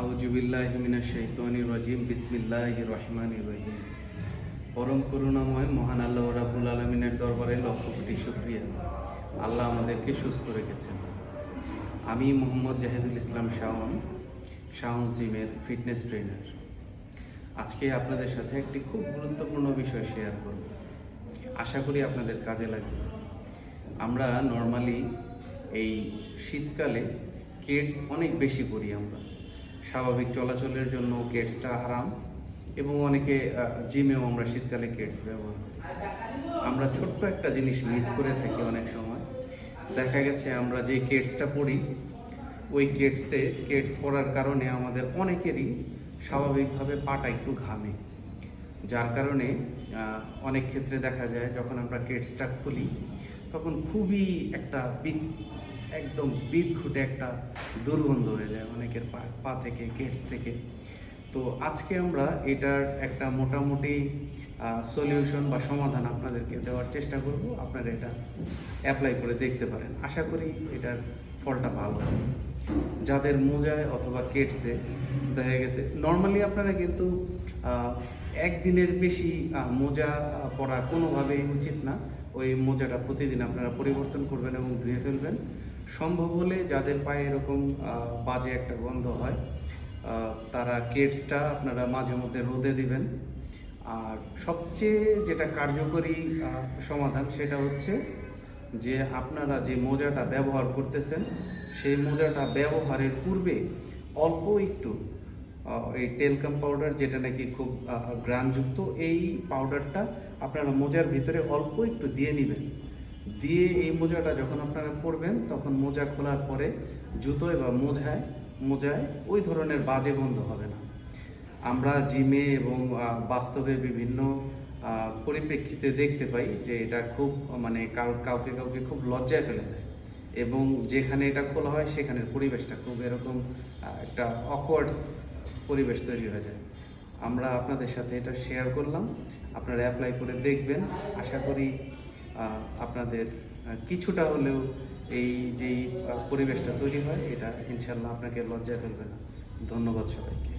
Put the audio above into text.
আউজুবিল্লাহিমিনা শৈতানি রজিম বিসমিল্লাহ রহমান রহিম। পরম করুণাময়, মহান আল্লাহ রাবুল আলমিনের দরবারে লক্ষ কোটি শুক্রিয়া। আল্লাহ আমাদেরকে সুস্থ রেখেছেন। আমি মোহাম্মদ জাহিদুল ইসলাম শাওন শাওন জিমের ফিটনেস ট্রেনার। আজকে আপনাদের সাথে একটি খুব গুরুত্বপূর্ণ বিষয় শেয়ার করব। আশা করি আপনাদের কাজে লাগবে। আমরা নর্মালি এই শীতকালে কেটস অনেক বেশি পরি আমরা। স্বাভাবিক চলাচলের জন্য কেটসটা আরাম এবং অনেকে জিমেও আমরা শীতকালে কেটস ব্যবহার করি। আমরা ছোট্ট একটা জিনিস মিস করে থাকি অনেক সময়। দেখা গেছে আমরা যে কেটসটা পড়ি ওই কেটসে, কেটস পড়ার কারণে আমাদের অনেকেরই স্বাভাবিকভাবে পাটা একটু ঘামে। যার কারণে অনেক ক্ষেত্রে দেখা যায় যখন আমরা কেটসটা খুলি, তখন খুবই একটা একদম বিদ ঘুটে একটা দুর্গন্ধ হয়ে যায় অনেকের পা পা থেকে কেটস থেকে। তো আজকে আমরা এটার একটা মোটামুটি সলিউশন বা সমাধান আপনাদেরকে দেওয়ার চেষ্টা করব। আপনারা এটা অ্যাপ্লাই করে দেখতে পারেন। আশা করি এটার ফলটা ভালো হবে। যাদের মোজায় অথবা কেটসে দেখা গেছে নর্মালি আপনারা কিন্তু একদিনের বেশি মোজা পরা কোনোভাবেই উচিত না। ওই মোজাটা প্রতিদিন আপনারা পরিবর্তন করবেন এবং ধুয়ে ফেলবেন। সম্ভব হলে যাদের পায়ে এরকম বাজে একটা গন্ধ হয় তারা কেটসটা আপনারা মাঝে মধ্যে রোদে দিবেন। আর সবচেয়ে যেটা কার্যকরী সমাধান সেটা হচ্ছে যে আপনারা যে মোজাটা ব্যবহার করতেছেন, সেই মোজাটা ব্যবহারের পূর্বে অল্প একটু এই টেলকাম পাউডার যেটা নাকি খুব গ্রানযুক্ত, এই পাউডারটা আপনারা মোজার ভিতরে অল্প একটু দিয়ে নেবেন। দিয়ে এই মোজাটা যখন আপনারা পরবেন, তখন মোজা খোলার পরে জুতোয় বা মোজায় মোজায় ওই ধরনের বাজে গন্ধ হবে না। আমরা জিমে এবং বাস্তবে বিভিন্ন পরিপ্রেক্ষিতে দেখতে পাই যে এটা খুব মানে কাউকে কাউকে খুব লজ্জায় ফেলে দেয়। এবং যেখানে এটা খোলা হয়, সেখানের পরিবেশটা খুব এরকম একটা অকওয়ার্ড পরিবেশ তৈরি হয়ে যায়। আমরা আপনাদের সাথে এটা শেয়ার করলাম। আপনারা অ্যাপ্লাই করে দেখবেন। আশা করি আপনাদের কিছুটা হলেও এই যেই পরিবেশটা তৈরি হয়, এটা ইনশাল্লাহ আপনাকে লজ্জায় ফেলবে না। ধন্যবাদ সবাইকে।